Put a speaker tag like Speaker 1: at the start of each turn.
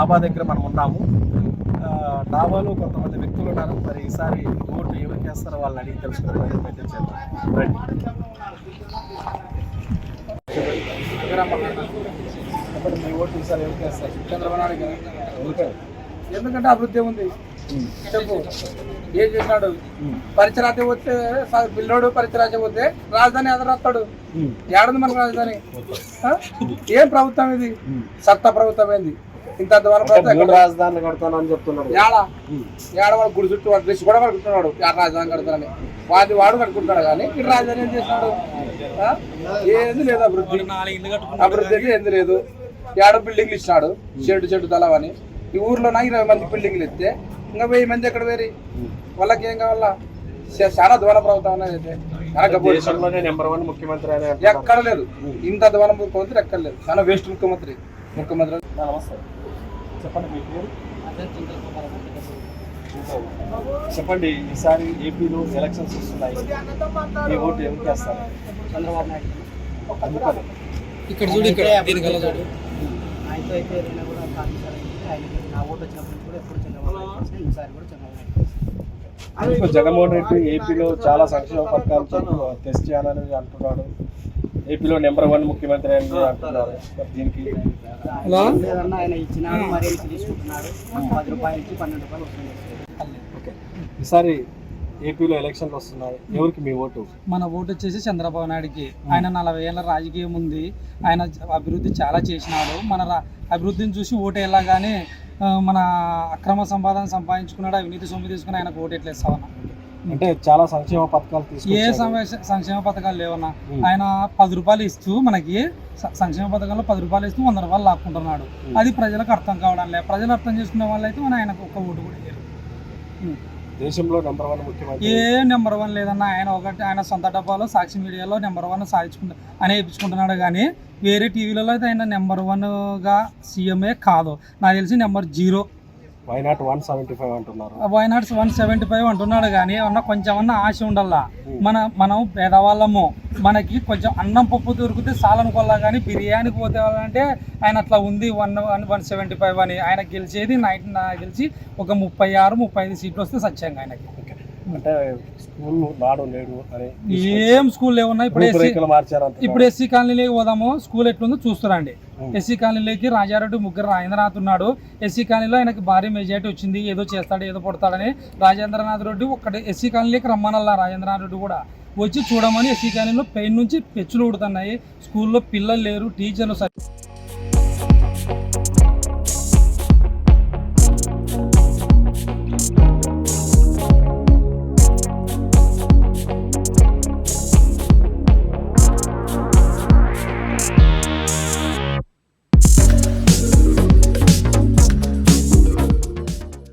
Speaker 1: డాబా దగ్గర మనం ఉన్నాము. డాబాలో కొంతమంది వ్యక్తులు ఉన్నారు. మరి ఈసారి ఓటు ఎవరికి వేస్తారో వాళ్ళని అడిగి తెలుసుకునే ప్రయత్నం అయితే చేద్దాం. రండి. చెప్పండి, మీ ఓటు ఈసారి ఎవరికి వేస్తారు
Speaker 2: చంద్రబాబు నాయుడు గారు.
Speaker 1: ఎందుకని?
Speaker 2: ఎందుకంటే అభివృద్ధి ఉంది. చెప్పు. ఏం చేసినాడు? పరిచరాజ్యం వస్తే పిల్లోడు పరిచరాజ్యం వస్తే రాజధాని ఎదురొస్తాడు. ఏడుంది మన రాజధాని? ఏం ప్రభుత్వం ఇది? సత్తా ప్రభుత్వం ఏంది? ఇంత
Speaker 1: మూడు
Speaker 2: ఎక్కడ?
Speaker 1: రాజధానులు కడతానని చెప్తున్నాడు.
Speaker 2: ఏడ ఏడ వాడు గుడి చుట్టూ వాడు డ్రెస్ కూడా కడుకుంటున్నాడు యాడ రాజధాని కడతానని. వాది వాడు కట్టుకుంటాడు కానీ ఇక్కడ రాజధాని ఏం చేసినాడు ఆ? ఏంది లేదు అభివృద్ధి. అభివృద్ధి అయితే ఏంది లేదు. ఏడ బిల్డింగ్లు ఇచ్చినాడు? చెట్టు చెట్టు తలవని. ఈ ఊర్లో నా ఇరవై మంది బిల్డింగ్లు ఇస్తే ఇంకా వెయ్యి మంది ఎక్కడ వేరి వాళ్ళకి ఏం కావాలా? చాలా దూర ప్రభుత్వం అయితే. చాలా గబ్బు
Speaker 1: దేశంలోనే నెంబర్ వన్ ముఖ్యమంత్రి అని
Speaker 2: ఎక్కడ లేదు. ఇంత దూరం ముఖ్యమంత్రి ఎక్కడ లేదు. చాలా వేస్ట్ ముఖ్యమంత్రి. ముఖ్యమంత్రి.
Speaker 1: నమస్తే. చెప్పండి మీ పేరు? చెప్పండి ఈసారి ఏపీలో ఎలక్షన్స్ వస్తున్నాయి. మీ ఓటు ఎవరికి వేస్తారు
Speaker 3: చంద్రబాబు నాయుడు.
Speaker 2: ఇక్కడ చూడు ఇక్కడ. చూడు.
Speaker 3: ఆయనతో అయితే ఏదైనా కూడా నా ఓటు వచ్చినప్పుడు కూడా ఎప్పుడు చంద్రబాబు నాయుడు చేసిన ఈసారి కూడా చంద్రబాబు నాయుడు చేసిన.
Speaker 1: ఇప్పుడు జగన్మోహన్ రెడ్డి ఏపీలో చాలా సంక్షేమ పథకాలు టెస్ట్ చేయాలని అంటున్నాడు. ఏపీలో నెంబర్ వన్ ముఖ్యమంత్రి అని అంటున్నారు. దీనికి
Speaker 2: హలో?
Speaker 3: లేదన్నా ఆయన ఇచ్చినాడు మరి ఎంత తీసుకుంటున్నాడు పది రూపాయలు ఇచ్చి పన్నెండు రూపాయలు వస్తుంది.
Speaker 1: ఓకే. ఈసారి ఏపీలో ఎలక్షన్లు వస్తున్నాయి. ఎవరికి మీ ఓటు?
Speaker 4: మన ఓటు వచ్చేసి చంద్రబాబు నాయుడుకి. ఆయన నలభై ఏళ్ళ రాజకీయం ఉంది. ఆయన అభివృద్ధి చాలా చేసినాడు. మన అభివృద్ధిని చూసి ఓటు వెళ్ళగానే ఆ, మన అక్రమ సంపాదన సంపాదించుకున్నాడు అవినీతి సొమ్ము తీసుకుని ఆయనకు ఓటు ఎట్లా ఇస్తామన్నా
Speaker 1: అంటే చాలా సంక్షేమ పథకాలు
Speaker 4: ఏ సంక్షేమ పథకాలు లేవన్నా
Speaker 1: ఉమ్.
Speaker 4: ఆయన పది రూపాయలు ఇస్తూ మనకి సంక్షేమ పథకంలో పది రూపాయలు ఇస్తూ వంద రూపాయలు లాక్కుంటున్నాడు. అది ప్రజలకు అర్థం కావడం లేదు ప్రజలు అర్థం చేసుకునే వాళ్ళైతే మన ఆయనకు ఒక్క ఓటు కూడా వేయరు
Speaker 1: దేశంలో నెంబర్ వన్ ముఖ్యమంత్రి
Speaker 4: ఏ నెంబర్ వన్ లేదన్న ఆయన ఒకటి ఆయన సొంత డబ్బాలో సాక్షి మీడియాలో నెంబర్ వన్ సాధించుకుంటా అని వేయించుకుంటున్నాడు కానీ వేరే టీవీలలో అయితే ఆయన నెంబర్ వన్గా సీఎంఏ కాదు. నాకు తెలిసి number zero
Speaker 1: why not one seventy five అంటున్నారు
Speaker 4: వైనాట్స్ వన్ సెవెంటీ ఫైవ్ అంటున్నాడు కానీ ఏమన్నా కొంచెమన్నా ఆశ ఉండాలా. మన మనం పేదవాళ్ళము. మనకి కొంచెం అన్నం పప్పు దొరికితే చాలనుకోవాలా కానీ బిర్యానీకి పోతే అంటే ఆయన అట్లా ఉంది one one one seventy five అని. ఆయన గెలిచేది నైట్ నాకు గెలిచి ఒక ముప్పై ఆరు ముప్పై ఐదు సీట్లు వస్తే సత్యంగా ఆయనకి.
Speaker 1: అంటే స్కూల్ నాడు నేడు అని
Speaker 4: ఏం స్కూల్ ఏమన్నా ఇప్పుడు ఎస్సీ ఇప్పుడు కాలనీలోకి పోదాము స్కూల్ ఎట్లుందో చూస్తారండి. ఎస్సీ కాలనీలోకి రాజారెడ్డి ముగ్గురు రాజేంద్రనాథ్ ఉన్నాడు. ఎస్సీ కాలనీలో ఆయనకి భారీ మెజార్టీ వచ్చింది. ఏదో చేస్తాడు ఏదో పడతాడని రాజేంద్రనాథ్ రెడ్డి ఒక్కటి ఎస్సీ కాలనీలోకి రమ్మనల్లా రాజేంద్రనాథ్ రెడ్డి కూడా. వచ్చి చూడమని ఎస్సీ కాలనీలో పెయిన్ నుంచి పెచ్చులు ఉడుతున్నాయి స్కూల్లో పిల్లలు లేరు టీచర్లు సరి